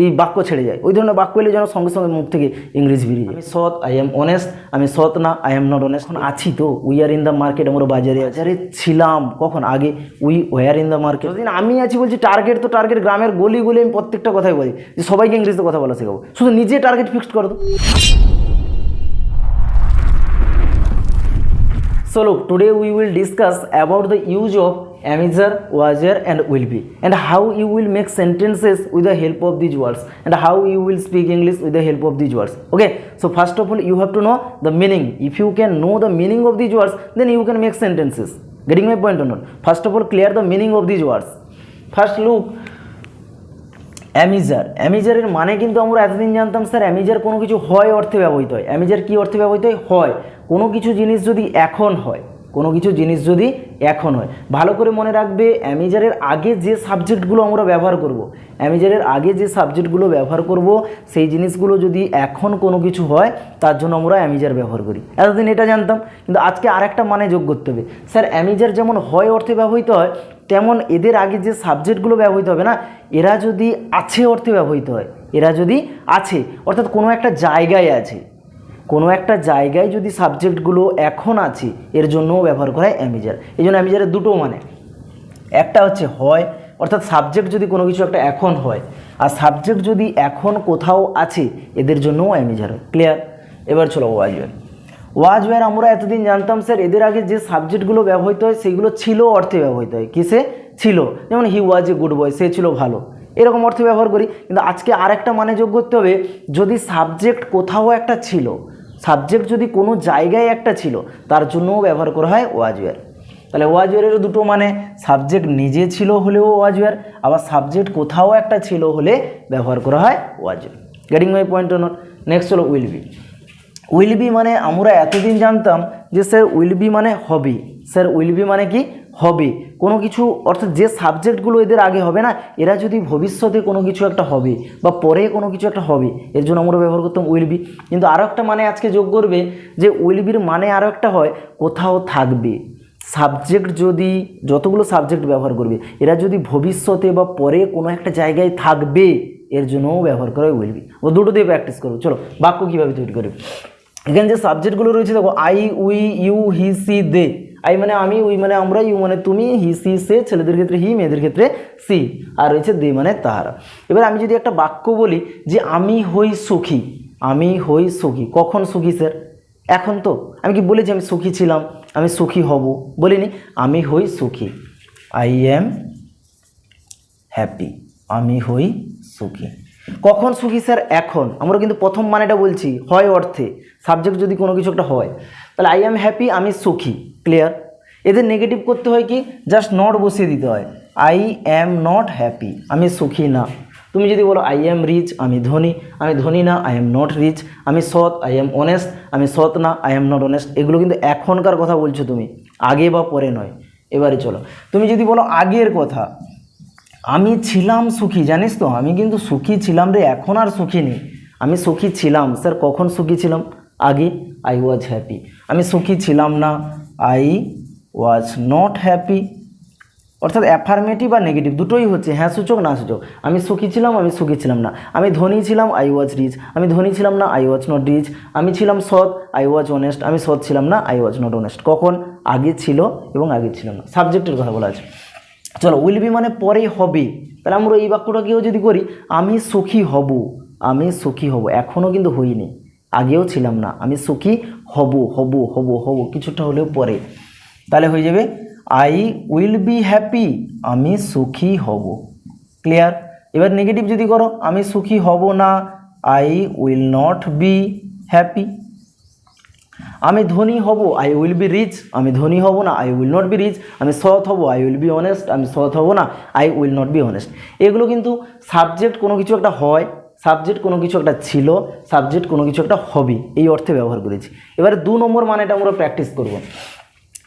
এই বাক্য ছেড়ে যায়। ওই ধরনের বাক্য এলে যেন সঙ্গে সঙ্গে মুখ থেকে ইংলিশ বেরিয়ে যায়। আমি সৎ আই এম অনেস্ট আমি সৎ না আই এম নট অনেস্ট এখন আছি তো। We are in the market আমরা বাজারে বাজারে ছিলাম। কখন? আগে we were in the market যতদিন আমি আছি বলছি টার্গেট তো টার্গেট গ্রামের গলি গলি আমি প্রত্যেকটা কথাই বলি। যে সবাইকে ইংলিশে কথা বলা শেখাবো। শুধু নিজে টার্গেট ফিক্সড করো So look, today we will discuss about the use of amager, wager and will be and how you will make sentences with the help of these words and how you will speak English with the help of these words. Okay, so first of all you have to know the meaning. If you can know the meaning of these words, then you can make sentences. Getting my point or not? First of all, clear the meaning of these words. First look, am is are. অ্যামিজারের মানে কিন্তু আমরা এতদিন জানতাম, sir, am is are কোনো কিছু হয় অর্থে ব্যবহৃত হয়। অ্যামিজার কী অর্থে ব্যবহৃত হয়? হয়। কোনো কিছু জিনিস যদি এখন হয়, কোনো কিছু জিনিস যদি এখন হয়। ভালো করে মনে রাখবে, অ্যামিজারের আগে যে সাবজেক্টগুলো আমরা ব্যবহার করব। অ্যামিজারের আগে যে সাবজেক্টগুলো ব্যবহার করব, সেই জিনিসগুলো যদি এখন কোনো কিছু হয়, তার জন্য আমরা অ্যামিজার ব্যবহার করি। এতদিন এটা জানতাম, কিন্তু আজকে আরেকটা মানে যোগ করতে হবে। স্যার, অ্যামিজার যেমন হয় অর্থে ব্যবহৃত হয় তেমন এদের আগে যে সাবজেক্টগুলো ব্যবহৃত হবে না, এরা যদি আছে অর্থে ব্যবহৃত হয়, এরা যদি আছে, অর্থাৎ কোনো একটা জায়গায় আছে, কোনো একটা জায়গায় যদি সাবজেক্টগুলো এখন আছে, এর জন্যও ব্যবহার করা হয় অ্যামিজার এই জন্য অ্যামিজারের দুটো মানে। একটা হচ্ছে হয়, অর্থাৎ সাবজেক্ট যদি কোনো কিছু একটা এখন হয়, আর সাবজেক্ট যদি এখন কোথাও আছে, এদের জন্যও অ্যামিজার হয়। ক্লিয়ার এবার চলো ওয়াজওয়ার ওয়াজওয়ার আমরা এতদিন জানতাম স্যার, এদের আগে যে সাবজেক্টগুলো ব্যবহৃত হয়, সেগুলো ছিল অর্থে ব্যবহৃত হয়। কিসে? ছিল। যেমন হি ওয়াজ এ গুড বয়, সে ছিল ভালো। এরকম অর্থে ব্যবহার করি। কিন্তু আজকে আরেকটা মানে যোগ করতে হবে, যদি সাবজেক্ট কোথাও একটা ছিল, সাবজেক্ট যদি কোনো জায়গায় একটা ছিল, তার জন্যও ব্যবহার করা হয় ওয়াজওয়ার তাহলে ওয়াজওয়ারের দুটো মানে সাবজেক্ট নিজে ছিল হলেও ওয়াজওয়ার আবার সাবজেক্ট কোথাও একটা ছিল হলে ব্যবহার করা হয় was were getting my point not next হলো উইল বি উইল বি মানে আমরা এতদিন জানতাম যে স্যার উইল বি মানে হবে। স্যার উইল বি মানে কি? হবে। কোনো কিছু, অর্থাৎ যে সাবজেক্টগুলো এদের আগে হবে না, এরা যদি ভবিষ্যতে কোনো কিছু একটা হবে বা পরে কোনো কিছু একটা হবে, এর জন্য আমরা ব্যবহার করতাম উইল বি কিন্তু আরও একটা মানে আজকে যোগ করবে যে উইল বির মানে আরও একটা হয়, কোথাও থাকবে। সাবজেক্ট যদি, যতগুলো সাবজেক্ট ব্যবহার করবে, এরা যদি ভবিষ্যতে বা পরে কোনো একটা জায়গায় থাকবে, এর জন্যও ব্যবহার করা উইল বি ও দুটো দিয়ে প্র্যাকটিস করো চলো, বাক্য কীভাবে তৈরি করবে? এখানে যে সাবজেক্টগুলো রয়েছে, দেখো I we you he she they I মানে আমি উই মানে আমরা ইউ মানে তুমি হি সি সে ছেলেদের ক্ষেত্রে হি মেয়েদের ক্ষেত্রে সি আর রয়েছে দে মানে তাহারা। এবার আমি যদি একটা বাক্য বলি যে, আমি হই সুখী, আমি হই সুখী। কখন সুখী স্যার এখন তো। আমি কি বলেছি আমি সুখী ছিলাম? আমি সুখী হব? বলিনি। আমি হই সুখী। আই এম হ্যাপি আমি হই সুখী। কখন সুখী স্যার? এখন। আমরা কিন্তু প্রথম মানেটা বলছি, হয় অর্থে। সাবজেক্ট যদি কোনো কিছু একটা হয়। তাহলে আই এম হ্যাপি আমি সুখী। ক্লিয়ার এদের নেগেটিভ করতে হয় কি? জাস্ট নট বসিয়ে দিতে হয়। আই অ্যাম নট হ্যাপি আমি সুখী না। তুমি যদি বলো আই এম রিচ আমি ধনী। আমি ধনী না আই এম নট রিচ আমি সৎ আই এম অনেস্ট আমি সৎ না আই এম নট অনেস্ট এগুলো কিন্তু এখনকার কথা বলছো তুমি। আগে বা পরে নয়। এবারে চলো। তুমি যদি বলো, আগের কথা আমি ছিলাম সুখী, জানিস তো? আমি কিন্তু সুখী ছিলাম রে, এখন আর সুখী নেই। আমি সুখী ছিলাম, স্যার কখন সুখী ছিলাম? আগে আই ওয়াজ হ্যাপি আমি সুখী ছিলাম না আই ওয়াজ নট হ্যাপি অর্থাৎ অ্যাফার্মেটিভ আর নেগেটিভ দুটোই হচ্ছে হ্যাঁ সূচক না সূচক। আমি সুখী ছিলাম, আমি সুখী ছিলাম না। আমি ধনী ছিলাম আই ওয়াজ রিচ আমি ধনী ছিলাম না আই ওয়াজ নট রিচ আমি ছিলাম সৎ আই ওয়াজ অনেস্ট আমি সৎ ছিলাম না আই ওয়াজ নট অনেস্ট কখন? আগে ছিল এবং আগে ছিল না। সাবজেক্টের কথা বলা আছে। চলো উইল বি মানে পরে হবে। তাহলে আমরা এই বাক্যটাকেও যদি করি, আমি সুখী হব, আমি সুখী হব। এখনও কিন্তু হইনি আগেও ছিলাম না। আমি সুখী হব হব হব হব, কিছুটা হলেও পরে। তাহলে হয়ে যাবে আই উইল বি হ্যাপি আমি সুখী হব। ক্লিয়ার এবার নেগেটিভ যদি করো, আমি সুখী হব না I will not be happy আমি ধনী হব আই উইল বি রিচ আমি ধনী হব না I will not be rich আমি সৎ হব আই উইল বি অনেস্ট আমি সৎ হব না I will not be honest এগুলো কিন্তু সাবজেক্ট কোনো কিছু একটা হয় সাবজেক্ট কোনো কিছু একটা ছিল সাবজেক্ট কোনো কিছু একটা হবে, এই অর্থে ব্যবহার করেছি। এবারে দু নম্বর মানেটা আমরা প্র্যাকটিস করব।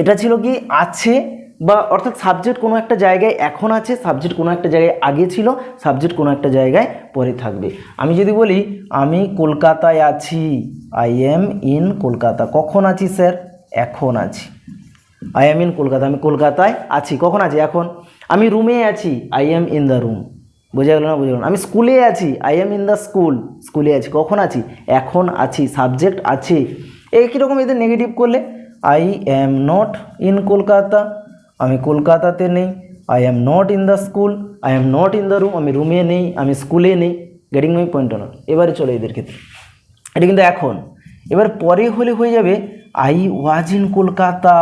এটা ছিল কি, আছে বা অর্থাৎ সাবজেক্ট কোনো একটা জায়গায় এখন আছে সাবজেক্ট কোনো একটা জায়গায় আগে ছিল সাবজেক্ট কোনো একটা জায়গায় পরে থাকবে। আমি যদি বলি, আমি কলকাতায় আছি আই এম ইন কলকাতা। কখন আছি স্যার এখন আছি। I am in Kolkata. আমি কলকাতায় আছি। কখন আছি? এখন। আমি রুমে আছি। I am in the room বোঝা গেল না? বোঝা গেল আমি স্কুলে আছি। I am in the school স্কুলে আছি। কখন আছি? এখন আছি। সাবজেক্ট আছে। একই রকম এদের নেগেটিভ করলে? I am not in Kolkata. আমি কলকাতাতে নেই I am not in the school I am not in the room আমি রুমে নেই, আমি স্কুলে নেই গেটিং মাই পয়েন্ট অন এবারে চলে এদের ক্ষেত্রে। এটা কিন্তু এখন। এবার পরে হলে হয়ে যাবে আই ওয়াজ ইন কলকাতা।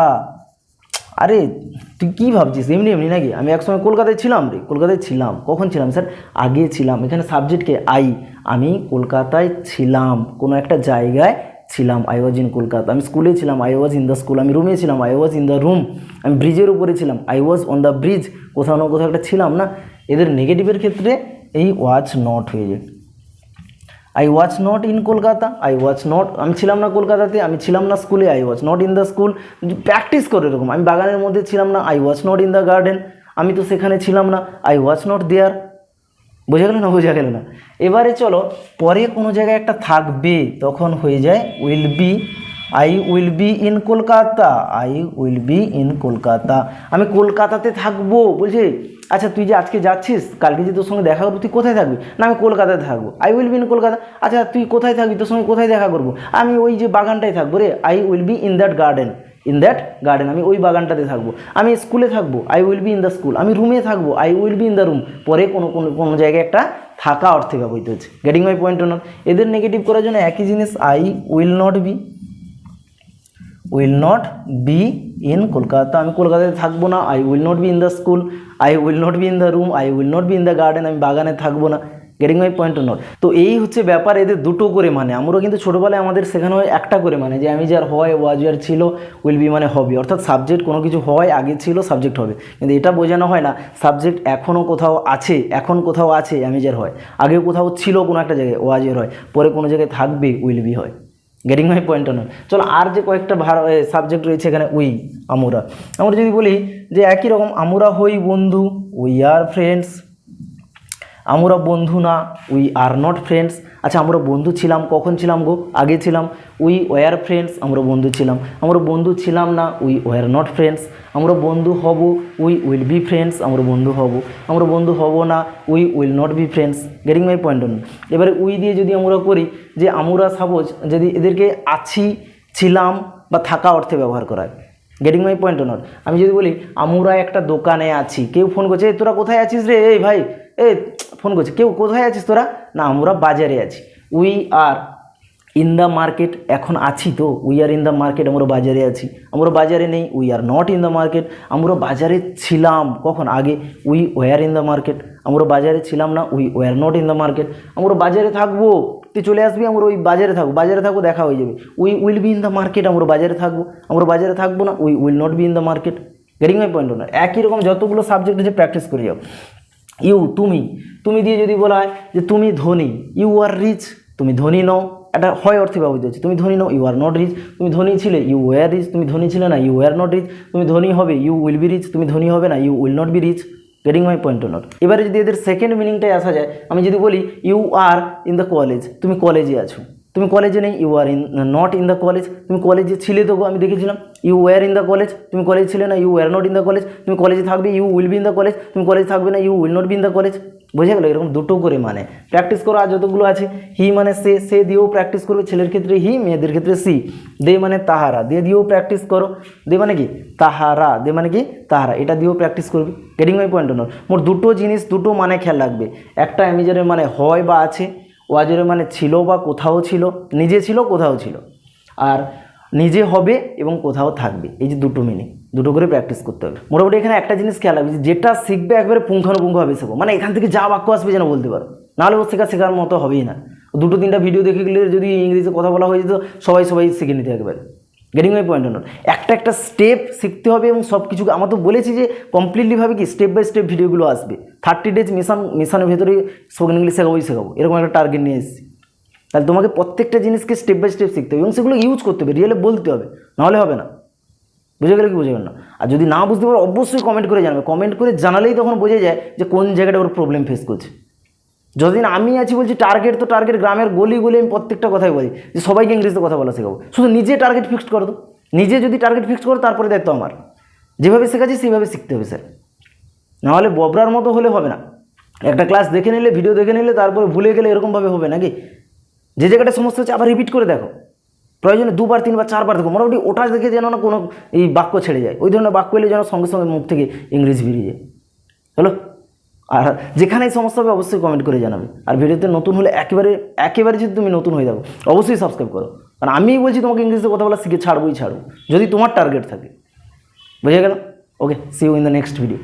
আরে, তুই কী ভাবছিস? এমনি এমনি নাকি? আমি একসময় কলকাতায় ছিলাম রে। কলকাতায় ছিলাম। কখন ছিলাম স্যার? আগে ছিলাম। এখানে সাবজেক্টকে আই আমি কলকাতায় ছিলাম। কোনো একটা জায়গায় ছিলাম আই ওয়াজ ইন কলকাতা আমি স্কুলে ছিলাম I was in the school আমি রুমে ছিলাম I was in the room আমি ব্রিজের উপরে ছিলাম I was on the bridge কোথাও না কোথাও একটা ছিলাম না। এদের নেগেটিভের ক্ষেত্রে এই ওয়াজ নট হয়ে যায়। I was not in Kolkata I was not আমি ছিলাম না কলকাতাতে আমি ছিলাম না স্কুলে I was not in the school practice করে এরকম, আমি বাগানের মধ্যে ছিলাম না I was not in the garden আমি তো সেখানে ছিলাম না আই ওয়াচ নট দেয়ার বোঝা গেল না? বোঝা গেল না? এবারে চলো, পরে কোনো জায়গায় একটা থাকবে, তখন হয়ে যায় will be I will be in Kolkata I will be in Kolkata. আমি কলকাতাতে থাকব, বলছে আচ্ছা তুই যে আজকে যাচ্ছিস, কালকে যে তোর সঙ্গে দেখা করব, তুই কোথায় থাকবি? না, আমি কলকাতায় থাকব। I will be in Kolkata? আচ্ছা তুই কোথায় থাকবি? তোর সঙ্গে কোথায় দেখা করব? আমি ওই যে বাগানটায় থাকব রে I will be in that garden in that garden আমি ওই বাগানটাতে থাকব। আমি স্কুলে থাকব I will be in the school আমি রুমে থাকব I will be in the room পরে কোনো কোনো কোনো জায়গায় একটা থাকা অর্থে ব্যবহৃত হচ্ছে। গেটিং মাই পয়েন্ট নট এদের নেগেটিভ করার জন্য একই জিনিস I will not be will not be in Kolkata. আমি কলকাতাতে থাকব না। I will not be in the school I will not be in the room I will not be in the garden আমি বাগানে থাকব না। গেটিং মাই পয়েন্ট নট তো এই হচ্ছে ব্যাপার, এদের দুটো করে মানে। আমরা কিন্তু ছোটোবেলায় আমাদের শেখানো হয় একটা করে মানে যে আমি যার হয় ওয়াজ যার ছিল উইল বি মানে হবে। অর্থাৎ সাবজেক্ট কোনো কিছু হয়, আগে ছিল সাবজেক্ট হবে। কিন্তু এটা বোঝানো হয় না সাবজেক্ট এখনও কোথাও আছে, এখন কোথাও আছে, আমি যার হয়। আগে কোথাও ছিল কোনো একটা জায়গায় ওয়াজের হয়। পরে কোনো জায়গায় থাকবে উইল বি হয়। গেটিং মাই পয়েন্ট অন চলো, আর যে কয়েকটা ভার সাবজেক্ট রয়েছে এখানে, উই, আমরা আমরা যদি বলি যে একই রকম, আমরা হই বন্ধু উই আর ফ্রেন্ডস আমরা বন্ধু না উই আর নট ফ্রেন্ডস আচ্ছা আমরা বন্ধু ছিলাম, কখন ছিলাম গো? আগে ছিলাম। উই ওয়ার ফ্রেন্ডস আমরা বন্ধু ছিলাম। আমরা বন্ধু ছিলাম না উই ওয়ার নট ফ্রেন্ডস আমরা বন্ধু হব উই উইল বি ফ্রেন্ডস আমরা বন্ধু হব। আমরা বন্ধু হব না we will not be friends getting my point on এবারে উই দিয়ে যদি আমরা করি যে আমরা সাপোজ যদি এদেরকে আছি, ছিলাম বা থাকা অর্থে ব্যবহার করা হয়। গেটিং মাই পয়েন্ট নট আমি যদি বলি, আমরা একটা দোকানে আছি। কেউ ফোন করছে তোরা কোথায় আছিস রে? এই ভাই এ ফোন করছে, কেউ কোথায় আছিস তোরা? না, আমরা বাজারে আছি। We are in the market এখন আছি তো। We are in the market আমরা বাজারে আছি। আমরা বাজারে নেই we are not in the market আমরা বাজারে ছিলাম। কখন? আগে we were in the market আমরা বাজারে ছিলাম না we were not in the market আমরা বাজারে থাকব। তুই চলে আসবি, আমরা ওই বাজারে থাকব। বাজারে থাকব, দেখা হয়ে যাবে। We will be in the market আমরা বাজারে থাকব। আমরা বাজারে থাকব না we will not be in the market getting my point না একই রকম যতগুলো সাবজেক্ট আছে প্র্যাকটিস করে যাও। ইউ, তুমি। তুমি দিয়ে যদি বলা হয় যে তুমি ধনী, ইউ আর রিচ তুমি ধনী নও। এটা হয় অর্থে ব্যবহৃত হচ্ছে তুমি ধনী নও, ইউ আর নট রিচ তুমি ধনী ছিলে, ইউ ওয়ার রিচ তুমি ধনী ছিলে না, ইউ ওয়ার নট রিচ তুমি ধনী হবে, ইউ উইল বি রিচ তুমি ধনী হবে না, you will not be rich getting my point not এবারে যদি এদের সেকেন্ড মিনিংটাই আসা যায়, আমি যদি বলি you are in the college তুমি কলেজে আছো। তুমি কলেজে নেই you are in not in the college তুমি কলেজে ছিলে তো আমি দেখেছিলাম। You were in the college তুমি কলেজ ছিলে না you were not in the college তুমি কলেজে থাকবে you will be in the college তুমি কলেজে থাকবে না you will not be in the college বোঝা গেল? এরকম দুটো করে মানে। প্র্যাকটিস করো, আর যতগুলো আছে হি মানে সে সে দিয়েও প্র্যাকটিস করবে। ছেলের ক্ষেত্রে হি মেয়েদের ক্ষেত্রে সি দে মানে তাহারা। দে দিয়েও প্র্যাকটিস করো। দে মানে কি? তাহারা। দে মানে কি? তাহারা। এটা দিয়েও প্র্যাকটিস করবে। গেটিং মাই পয়েন্ট নট মোট দুটো জিনিস, দুটো মানে খেয়াল রাখবে। একটা অ্যামিজারের মানে হয় বা আছে ওয়াজের মানে ছিল বা কোথাও ছিল, নিজে ছিল, কোথাও ছিল। আর নিজে হবে এবং কোথাও থাকবে, এই যে দুটো মিনিং দুটো করে প্র্যাকটিস করতে হবে। মোটামুটি এখানে একটা জিনিস খেয়াল রাখবে যেটা শিখবে একবারে পুঙ্খানুপুঙ্খভাবে শেখো। মানে এখান থেকে যা বাক্য আসবে যেন বলতে পারো। নাহলে ও শেখা শেখার মতো হবেই না। দুটো তিনটা ভিডিও দেখে গেলে যদি ইংরেজিতে কথা বলা হয়ে যেত, সবাই সবাই শিখে নিতে একবারে। গেটিং মাই পয়েন্ট নোট একটা একটা স্টেপ শিখতে হবে এবং সব কিছু আমার তো বলেছি যে কমপ্লিটলিভাবে কি স্টেপ বাই স্টেপ ভিডিওগুলো আসবে। থার্টি ডেজ মিশন মিশনের ভেতরে স্পোকেন ইংলিশ শেখাবোই শেখাবো। এরকম একটা টার্গেট নিয়ে এসেছি। তাহলে তোমাকে প্রত্যেকটা জিনিসকে স্টেপ বাই স্টেপ শিখতে হবে এবং সেগুলো ইউজ করতে হবে রিয়েলে বলতে হবে। নাহলে হবে না। বুঝে গেলে কি বুঝে না? আর যদি না বুঝতে পারো, অবশ্যই কমেন্ট করে জানাবে। কমেন্ট করে জানালেই তখন বোঝা যায় যে কোন জায়গাটা ওর প্রবলেম ফেস করছে। যতদিন আমি আছি বলছি টার্গেট তো টার্গেট গ্রামের গলি গলি আমি প্রত্যেকটা কথাই বলি। যে সবাইকে ইংরেজিতে কথা বলা শেখাবো। শুধু নিজে টার্গেট ফিক্সড করো তো। নিজে যদি টার্গেট ফিক্সড করো, তারপরে দায়িত্ব আমার। যেভাবে শেখাচ্ছি সেইভাবে শিখতে হবে স্যার নাহলে ববরার মতো হলে হবে না। একটা ক্লাস দেখে নিলে ভিডিও দেখে নিলে, তারপরে ভুলে গেলে এরকমভাবে হবে নাকি? যে জায়গাটা সমস্যা হচ্ছে, আবার রিপিট করে দেখো। প্রয়োজনে দুবার, তিনবার, চারবার দেখো। মোটামুটি ওটা দেখে যেন না কোনো এই বাক্য ছেড়ে যায়। ওই ধরনের বাক্য এলে যেন সঙ্গে সঙ্গে মুখ থেকে ইংরেজি বেরিয়ে যায়। হলো? আর যেখানেই সমস্যা হবে, অবশ্যই কমেন্ট করে জানাবে। আর ভিডিওতে নতুন হলে একেবারে একেবারে যদি তুমি নতুন হয়ে যাব, অবশ্যই সাবস্ক্রাইব করো। কারণ আমিই বলছি তোমাকে ইংলিশে কথা বলা শিখে ছাড়বোই ছাড়বো যদি তোমার টার্গেট থাকে। বুঝে গেল? Okay see you in the next video